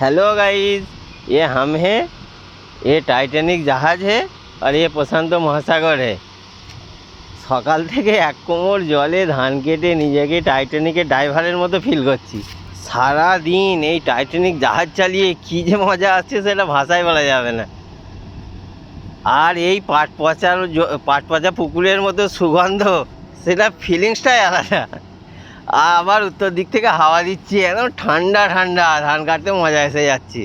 Hello guys ये हम हैं ये টাইটানিক জাহাজ है আর ये প্রশান্ত মহাসাগর है সকাল থেকে এক কোমর জলে ধান কেটে নিজেকে টাইটানিকের ড্রাইভারের মতো ফিল করছি সারা দিন এই টাইটানিক জাহাজ চালিয়ে কী যে মজা আসছে সেটা ভাষায় বলা যাবে না আর এই পাট পচার জ- পাট পচা পুকুরের মতো সুগন্ধ সেটা ফিলিংসটাই আলাদা আবার উত্তর দিক থেকে হাওয়া দিচ্ছি একদম ঠান্ডা ঠান্ডা ধান কাটতে মজা এসে যাচ্ছে।